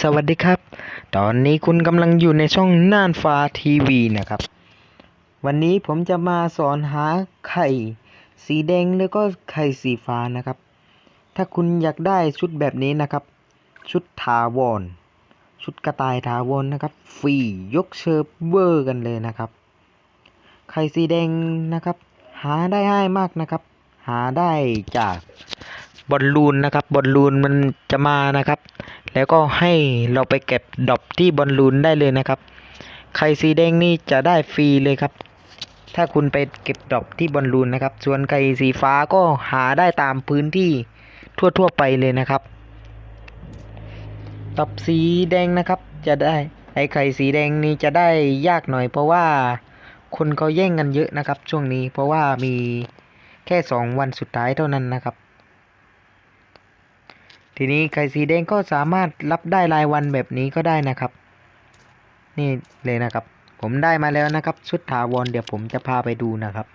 สวัสดีครับ ตอนนี้คุณกำลังอยู่ในช่องน่านฟ้าทีวีนะครับ วันนี้ผมจะมาสอนหาไข่สีแดงแล้วก็ไข่สีฟ้านะครับ ถ้าคุณอยากได้ชุดแบบนี้นะครับ ชุดถาวร ชุดกระต่ายถาวรนะครับ ฟรียกเชิร์เวอร์กันเลยนะครับ ไข่สีแดงนะครับ หาได้ง่ายมากนะครับ หาได้จากบอลลูนนะครับ บอลลูนมันจะมานะครับ แล้วก็ให้เราไปเก็บดอกที่บอลลูนได้เลยนะครับไข่สีแดงนี่จะได้ฟรีเลยครับ ถ้าคุณไปเก็บดอกที่บอลลูนนะครับ ส่วนไข่สีฟ้าก็หาได้ตามพื้นที่ทั่วๆไปเลยนะครับดอกสีแดงนะครับจะได้ไอไข่สีแดงนี่จะได้ยากหน่อย เพราะว่าคนเขาแย่งกันเยอะนะครับ ช่วงนี้เพราะว่ามีแค่สองวันสุดท้ายเท่านั้นนะครับ ทีนี้ไข่สีแดงก็สามารถรับได้รายวันแบบนี้ก็ได้นะครับ นี่เลยนะครับ ผมได้มาแล้วนะครับชุดถาวรเดี๋ยวผมจะพาไปดูนะครับ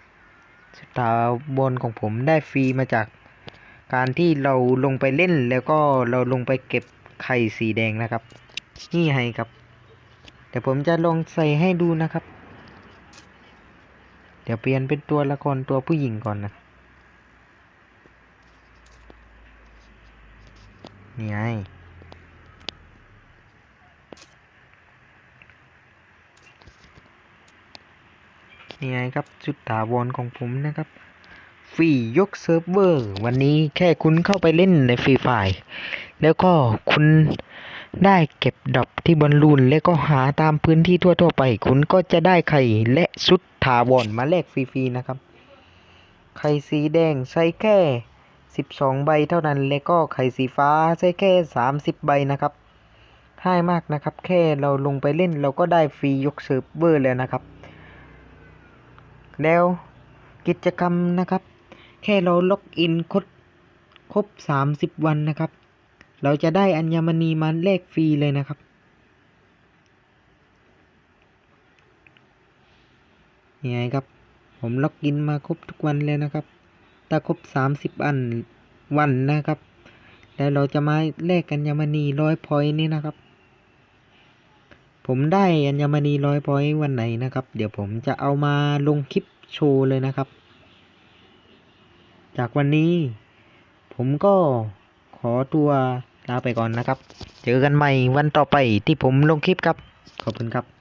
ชุดถาวรของผมได้ฟรีมาจากการที่เราลงไปเล่นแล้วก็เราลงไปเก็บไข่สีแดงนะครับ นี่ให้ครับเดี๋ยวผมจะลองใส่ให้ดูนะครับ เดี๋ยวเปลี่ยนเป็นตัวละครตัวผู้หญิงก่อนนะ นี่ไง นี่ไงครับจุดถาวรของผมนะครับฟรียกเซิร์ฟเวอร์ วันนี้แค่คุณเข้าไปเล่นในฟรีไฟล์แล้วก็คุณได้เก็บดอกที่บอลลูน แล้วก็หาตามพื้นที่ทั่ว ๆ ไป คุณก็จะได้ไข่และชุดถาวรมาแลกฟรีๆนะครับ ไข่สีแดงใช้แค่ 12 ใบเท่านั้น แล้วก็ไข่สีฟ้าใช้แค่ 30 ใบนะครับง่ายมากนะครับ แค่เราลงไปเล่นเราก็ได้ฟรียกเซิร์ฟเวอร์แล้วนะครับ แล้วกิจกรรมนะครับ แค่เราล็อกอินครบครบ 30 วันนะครับ เราจะได้อัญมณีมาแลกฟรีเลยนะครับยังไงครับ ผมล็อกอินมาครบทุกวันเลยนะครับ ถ้าครบ30อันวันนะครับ แล้วเราจะมาแลกอัญมณีร้อยพอยนี่นะครับ ผมได้อัญมณีร้อยพอยวันไหนนะครับ เดี๋ยวผมจะเอามาลงคลิปโชว์เลยนะครับ จากวันนี้ ผมก็ขอตัวลาไปก่อนนะครับ เจอกันใหม่วันต่อไปที่ผมลงคลิปครับ ขอบคุณครับ